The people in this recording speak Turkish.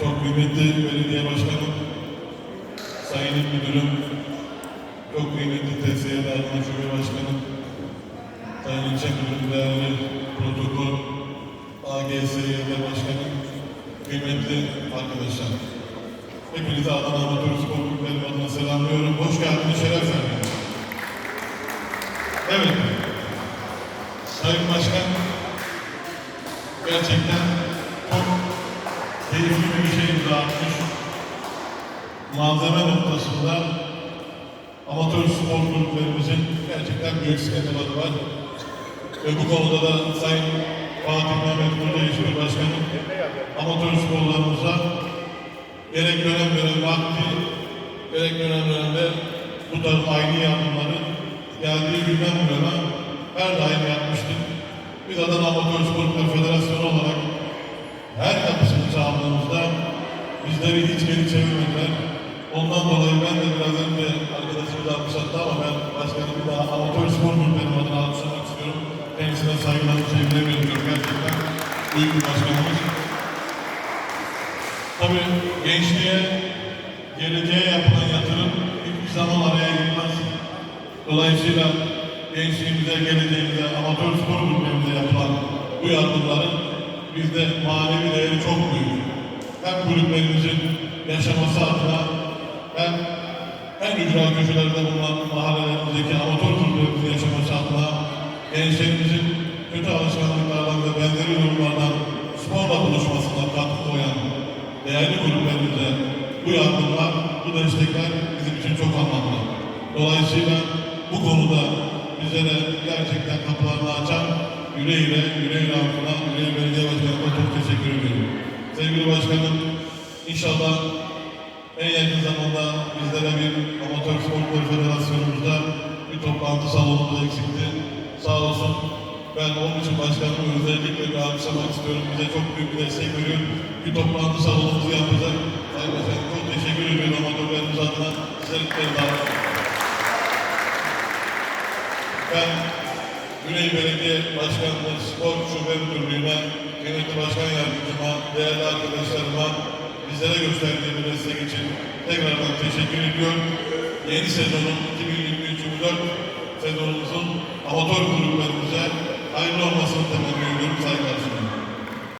çok kıymetli belediye başkanım, sayın müdürüm, çok kıymetli TSYD Adana Şube Başkanım, sayın ilçe müdürüm, değerli protokol, AGSYD Başkanım, kıymetli arkadaşlar. Hepinize Adana Amatör Spor Kulüpleri adına selamlıyorum. Hoş geldiniz, şeref verdiniz. Evet, Sayın Başkan, gerçekten keyifli bir şey atmış. Malzeme noktasında amatör spor kulüplerimizin gerçekten büyük sıkıntıları var. Ve bu konuda da Sayın Fatih Mehmet Kurdeyiş Başkanım amatör sporlarımıza gerek dönem dönem vakti, gerek dönem dönemde bu tarz aynı yardımları geldiği günden bu yana her daim yapmıştık. Biz Adana Amatör Spor Federasyonu olarak her kapısını çaldığımızda Ondan dolayı ben de biraz önce arkadaşımız alkışlattı ama ben başkanı bir daha amatör spor kulüplerim adına alkışlamak istiyorum. Kendisine saygılarımı, sevgilerimi iletiyorum. Gerçekten büyük bir başkanımız. Tabii gençliğe, geleceğe yapılan yatırım hiçbir zaman araya girmez. Dolayısıyla gençliğimize, geleceğimize, amatör spor kulüplerimize yapılan bu yardımların bizde manevi değeri çok büyük. Hem kulüplerimizin yaşaması adına hem en ücra köşelerde bulunan mahallelerimizdeki amatör kulüplerimizin yaşaması adına gençlerimizin kötü alışkanlıklardan ve benzeri durumlardan sporla buluşmasına katkı koyan değerli kulüplerimize bu yardımlar, bu destekler bizim için çok anlamlı. Dolayısıyla bu konuda bizlere gerçekten kapılarını açan yüreğiyle, yüreği rağbına, yüreği belediye başkanıma çok teşekkür ediyorum. Sevgili başkanım, inşallah en yakın zamanda bizlere bir amatör spor federasyonumuzda bir toplantı salonumuz eksikti. Sağ olsun. Ben onun için başkanımı özellikle bir alkışlamak istiyorum. Bize çok büyük bir destek veriyor. Bir toplantı salonumuzu yapacak. Sayın Başkanım çok teşekkür ediyorum amatörlerimiz adına. Sizlerin de davet Ben Güney Belediye Başkanlığı Spor Şube Müdürlüğü'ne, Yönetim Başkan Yardımcıma, değerli arkadaşlarıma bizlere gösterdiği destek için tekrardan teşekkür ediyorum. Yeni sezonun 2023-2024 sezonumuzun amatör kulüplerimize